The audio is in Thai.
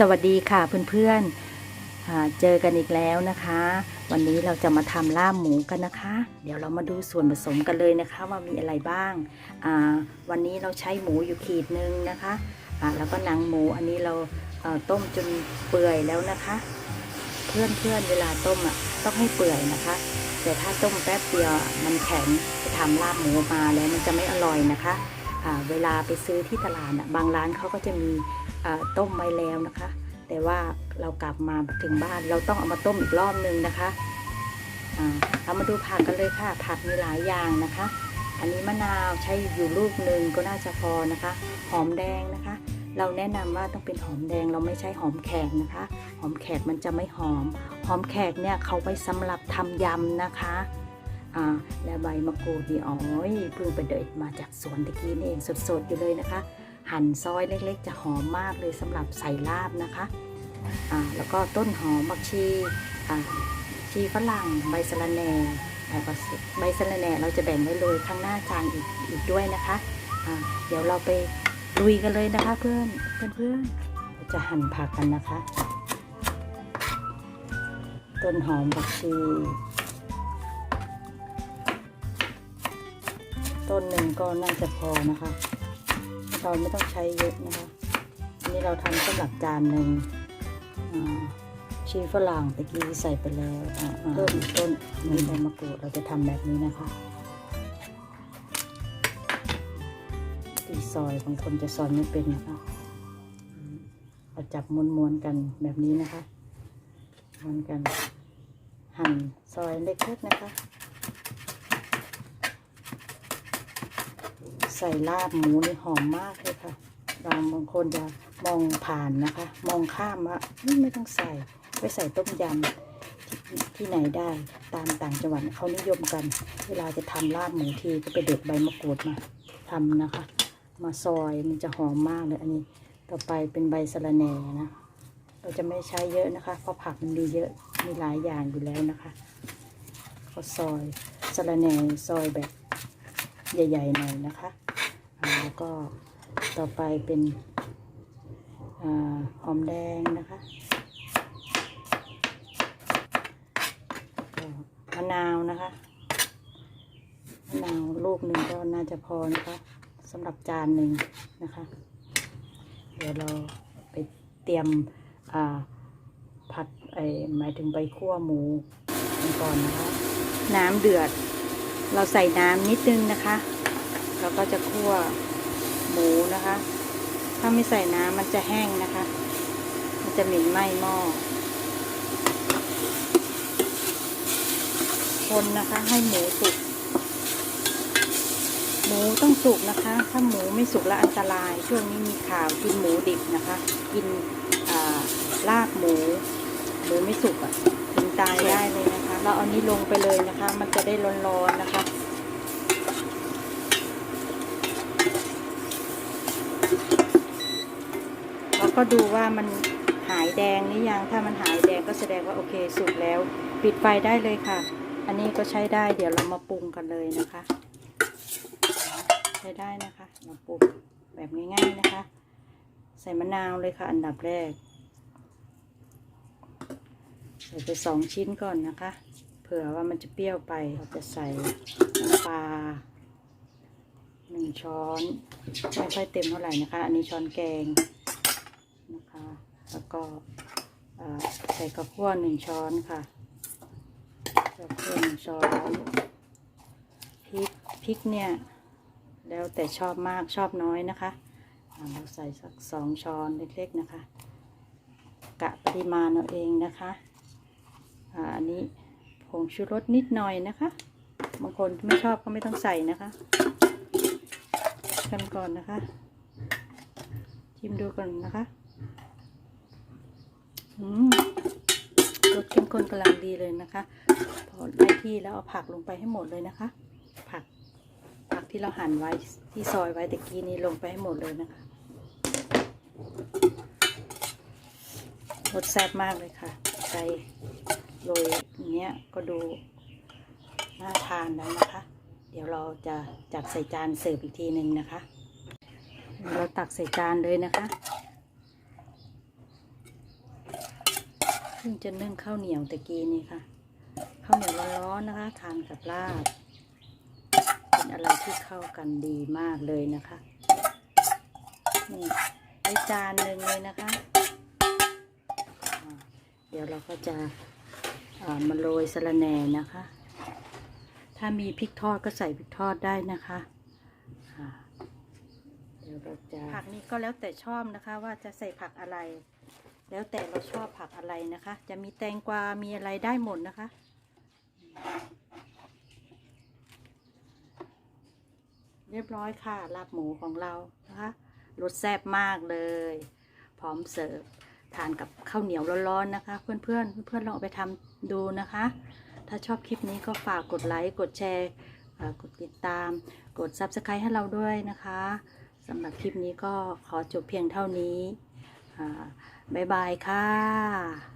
สวัสดีค่ะเพื่อนๆ เจอกันอีกแล้วนะคะ วันนี้เราจะมาทำลาบหมูกันนะคะ เดี๋ยวเรามาดูส่วนผสมกันเลยนะคะว่ามีอะไรบ้างาวันนี้เราใช้หมูอยู่ขีดนึงนะคะแล้วก็หนังหมูอันนี้เราเอ่อต้มจนเปื่อยแล้วนะคะ เพื่อนๆเวลาต้มอะต้องให้เปื่อยนะคะ แต่ถ้าต้มแป๊บเดียวมันแข็งจะทำลาบหมูมาแล้วมันจะไม่อร่อยนะคะ เวลาไปซื้อที่ตลาดอะบางร้านเขาก็จะมีต้มไว้แล้วนะคะ แต่ว่าเรากลับมาถึงบ้านเราต้องเอามาต้มอีกรอบนึงนะคะเรามาดูผักกันเลยค่ะ ผักมีหลายอย่างนะคะ อันนี้มะนาวใช้อยู่ลูกหนึ่งก็น่าจะพอนะคะ หอมแดงนะคะ เราแนะนำว่าต้องเป็นหอมแดงเราไม่ใช่หอมแขกนะคะ หอมแขกมันจะไม่หอม หอมแขกเนี่ยเขาไว้สำหรับทำยำนะคะ อ่าและใบมะกรูดนี่อ๋อยเพิ่งไปเด็ดมาจากสวนตะกี้นี่เองสดๆอยู่เลยนะคะ หั่นซอยเล็กๆ จะหอมมากเลยสำหรับใส่ลาบนะคะอ่าแล้วก็ต้นหอมบักชีอ่าชีฝรั่งใบสะระแหน่ใบสะระแหน่เราจะแบ่งไว้เลยข้างหน้าจานอีกอีกด้วยนะคะอ่าเดี๋ยวเราไปลุยกันเลยนะคะเพื่อนเพื่อนเพื่อนเราจะหั่นผักกันนะคะ ต้นหอมบักชี ต้นหนึ่งก็น่าจะพอนะคะ เราไม่ต้องใช้เยอะนะคะอันนี้เราทำสำหรับจานหนึ่งอ่าชีฝรั่งตะกี้ใส่ไปแล้วอ่าอ่าเพิ่มอีกต้นนี้ใบมะกรูดเราจะทำแบบนี้นะคะตีซอยบางคนจะซอยไม่เป็นนะคะอืมเราจับม้วนๆกันแบบนี้นะคะม้วนกันหั่นซอยเล็กๆนะคะ ใส่ลาบหมูนี่หอมมากเลยค่ะบางบางคนจะมองผ่านนะคะ มองข้ามว่าไม่ต้องใส่ไปใส่ต้มยำที่ที่ไหนได้ ตามต่างจังหวัดเขานิยมกัน เวลาจะทำลาบหมูทีก็ไปเด็ดใบมะกรูดมาทำนะคะ มาซอยมันจะหอมมากเลยอันนี้ ต่อไปเป็นใบสะระแหน่นะ เราจะไม่ใช้เยอะนะคะ เพราะผักมันมีเยอะมีหลายอย่างอยู่แล้วนะคะก็ซอยสะระแหน่ซอยแบบใหญ่ๆหน่อยนะคะ แล้วก็ต่อไปเป็นอหอมแดงนะคะมะนาวนะคะมะนาวลูกหนึ่งก็น่าจะพอนะคะสำหรับจานหนึ่งนะคะ เดี๋ยวเราไปเตรียมผัดไอหมายถึงใบคั่วหมูกันก่อนนะคะ น้ำเดือด เราใส่น้ำนิดนึงนะคะ เราก็จะคั่วหมูนะคะ ถ้าไม่ใส่น้ำมันจะแห้งนะคะ มันจะเหม็นไหม้หม้อ คนนะคะให้หมูสุก หมูต้องสุกนะคะ ถ้าหมูไม่สุกแล้วอันตราย ช่วงนี้มีข่าวกินหมูดิบนะคะ กินลาบหมู หมูไม่สุกอะ่ะถึงตายได้เลยนะคะ เราเอานี้ลงไปเลยนะคะ มันจะได้ร้อนๆนะคะ แล้ว ก็ดูว่ามันหายแดงหรือยัง ถ้ามันหายแดงก็แสดงว่าโอเคสุกแล้ว ปิดไฟได้เลยค่ะ อันนี้ก็ใช้ได้ เดี๋ยวเรามาปรุงกันเลยนะคะ ใช้ได้นะคะมาปรุงแบบง่ายๆนะคะ ใส่มะนาวเลยค่ะ อันดับแรก ใส่ไปสองชิ้นก่อนนะคะ เผื่อว่ามันจะเปรี้ยวไป เราจะใส่น้ำปลาหนึ่งช้อน ไม่ค่อยเต็มเท่าไหร่นะคะ อันนี้ช้อนแกง นะคะ แล้วก็ใส่กระเพาะหนึ่งช้อนค่ะกระเพาะหนึ่งช้อนพริกพริกเนี่ย แล้วแต่ชอบมากชอบน้อยนะคะเราใส่สักสองช้อนเล็กๆนะคะ กะปริมาณเอาเองนะคะอันนี้ผงชูรสนิดหน่อยนะคะ บางคนไม่ชอบก็ไม่ต้องใส่นะคะกันก่อนนะคะ ชิมดูก่อนนะคะ รสเข้มข้นกำลังดีเลยนะคะ พอได้ที่แล้วเอาผักลงไปให้หมดเลยนะคะ ผักผักที่เราหั่นไว้ที่ซอยไว้ตะกี้นี้ลงไปให้หมดเลยนะคะรสแซ่บมากเลยค่ะใส่โรยอย่างเงี้ยก็ดูน่าทานแล้วนะคะ เดี๋ยวเราจะจัดใส่จานเสิร์ฟอีกทีหนึ่งนะคะ เราตักใส่จานเลยนะคะ พิ่งจะนึ่งข้าวเหนียวตะกี้นี่ค่ะ ข้าวเหนียวร้อนๆนะคะ ทานกับลาบ เป็นอะไรที่เข้ากันดีมากเลยนะคะ นี่ได้จานหนึ่งเลยนะคะ เดี๋ยวเราก็จะอ่ามาโรยสะระแหน่นะคะ ถ้ามีพริกทอดก็ใส่พริกทอดได้นะคะเดี๋ยวเราจะผักนี้ก็แล้วแต่ชอบนะคะ ว่าจะใส่ผักอะไร แล้วแต่เราชอบผักอะไรนะคะ จะมีแตงกวา มีอะไรได้หมดนะคะ เรียบร้อยค่ะลาบหมูของเรานะคะรสแซ่บมากเลย พร้อมเสิร์ฟทานกับข้าวเหนียวร้อนๆนะคะ เพื่อนๆเพื่อนๆลองเอาไปทำดูนะคะ ถ้าชอบคลิปนี้ก็ฝากกดไลค์กดแชร์กดติดตาม กด Subscribe ให้เราด้วยนะคะสำหรับคลิปนี้ก็ขอจบเพียงเท่านี้อ่า บ๊ายบายค่ะ